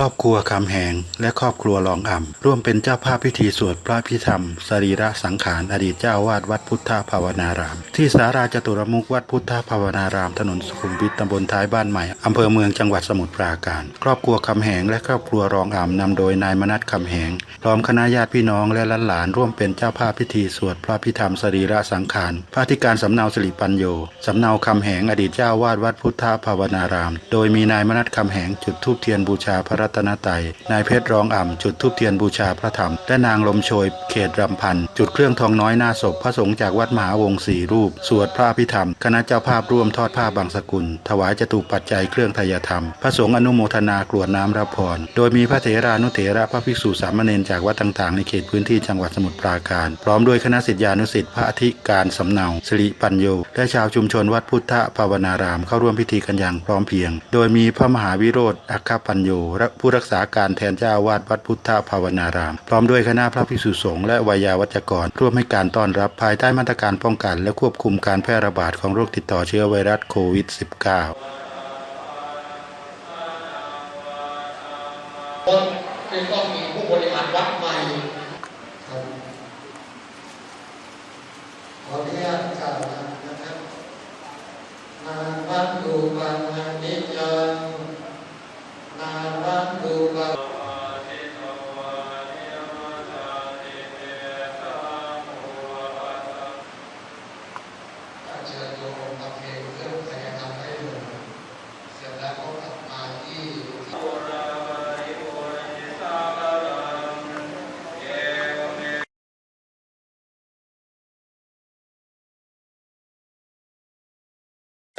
รอบครัวคำแหงและครอบครัวรองอ่ำร่วมเป็นเจ้าภาพพิธีสวดพระพิธรรม สรีระสังขารอดีตเจ้าวาดวัดพุทธภาวนาราม ที่สาราจตุรมุขวัดพุทธภาวนาราม ถนนสุขุมวิทตำบลท้ายบ้านใหม่อำเภอเมืองจังหวัดสมุทรปราการ ครอบครัวคำแหงและครอบครัวรองอ่ำนำโดยนายมนัสคำแหงพร้อมคณะญาติพี่น้องและลหลานร่วมเป็นเจ้าภาพพิธีสวดพระพิธรรมสรีระสังขารพระธิการสำเนาสิริปัญโยสำเนาคำแหงอดีตเจ้าวาดวัดพุทธภาวนาราม โดยมีนายมนัสคำแหงจุดธูปเทียนบูชาพระตนตรัยนายเพชรรองอ่ำจุดธูปเทียนบูชาพระธรรม และนางลมโชย เขตรำพัน จุดเครื่องทองน้อยหน้าศพพระสงฆ์จากวัดมหาวงศ์สี่รูป สวดพระอภิธรรม คณะเจ้าภาพร่วมทอดผ้าบางสกุล ถวายจตุปัจจัยเครื่องทายธรรม พระสงฆ์อนุโมทนากรวดน้ำรับพร โดยมีพระเถรานุเถระพระภิกษุสามเณรจากวัดต่างๆ ในเขตพื้นที่จังหวัดสมุทรปราการ พร้อมด้วยคณะศิษยานุศิษย์พระอธิการสำเนาสิริปัญโยและชาวชุมชนวัดพุทธภาวนารามเข้าร่วมพิธีกันอย่างพร้อมเพียง โดยมีพระมหาวิโรธอัคคปัญโยและผู้รักษาการแทนเจ้าอาวาดวัดพุทธภาวนาราม พร้อมด้วยคณะพระภิกษุสงฆ์และวายาวัจกร ร่วมให้การต้อนรับภายใต้มาตรการป้องกัน และควบคุมการแพร่ระบาดของโรคติดต่อเชื้อไวรัสโควิด -19 คนจึงต้องมีผู้บริหารวัดใหม่ขออนุญาตกล่าวนะครับนาวัตถุปัญญนิจาวัตถุปัญเชิญโยมทำเพลงเรื่องพยธรรมให้ดูเสร็จแล้วก็กลับมาที่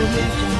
Música